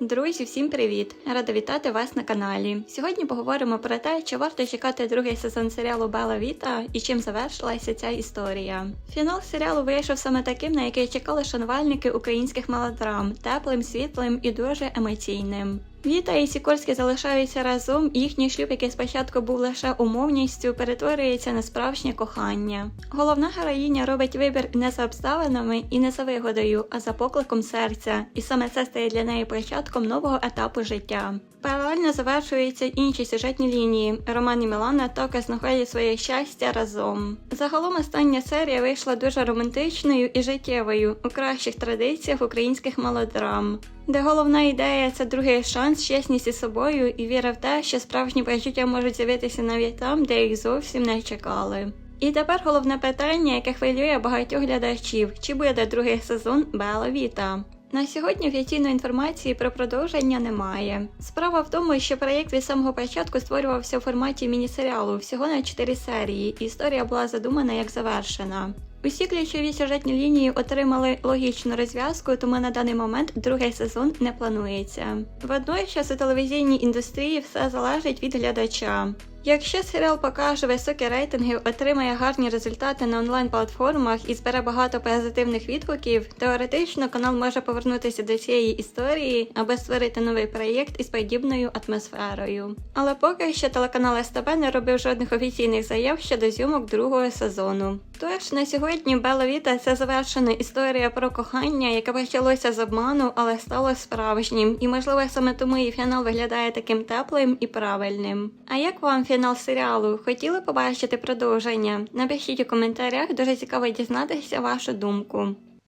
Друзі, всім привіт! Рада вітати вас на каналі. Сьогодні поговоримо про те, чи варто чекати другий сезон серіалу Бела Віта і чим завершилася ця історія. Фінал серіалу вийшов саме таким, на який чекали шанувальники українських мелодрам, теплим, світлим і дуже емоційним. Віта і Сікорський залишаються разом, їхній шлюб, який спочатку був лише умовністю, перетворюється на справжнє кохання. Головна героїня робить вибір не за обставинами і не за вигодою, а за покликом серця, і саме це стає для неї початком нового етапу життя. Паралельно завершуються інші сюжетні лінії. Роман і Мілана також знаходять своє щастя разом. Загалом остання серія вийшла дуже романтичною і життєвою у кращих традиціях українських мелодрам, де головна ідея це другий шанс, чесність із собою і віра в те, що справжні почуття можуть з'явитися навіть там, де їх зовсім не чекали. І тепер головне питання, яке хвилює багатьох глядачів: чи буде другий сезон Бела Віта? На сьогодні офіційної інформації про продовження немає. Справа в тому, що проєкт від самого початку створювався у форматі міні-серіалу всього на 4 серії, і історія була задумана як завершена. Усі ключові сюжетні лінії отримали логічну розв'язку, тому на даний момент другий сезон не планується. Водночас у телевізійній індустрії все залежить від глядача. Якщо серіал покаже високі рейтинги, отримає гарні результати на онлайн-платформах і збере багато позитивних відгуків, теоретично канал може повернутися до цієї історії, аби створити новий проєкт із подібною атмосферою. Але поки що телеканал СТБ не робив жодних офіційних заяв щодо зйомок другого сезону. Тож на сьогодні Бела Віта це завершена історія про кохання, яке почалося з обману, але стало справжнім, і можливо саме тому і фінал виглядає таким теплим і правильним. А як вам фінал серіалу? Хотіли побачити продовження? Напишіть у коментарях, дуже цікаво дізнатися вашу думку.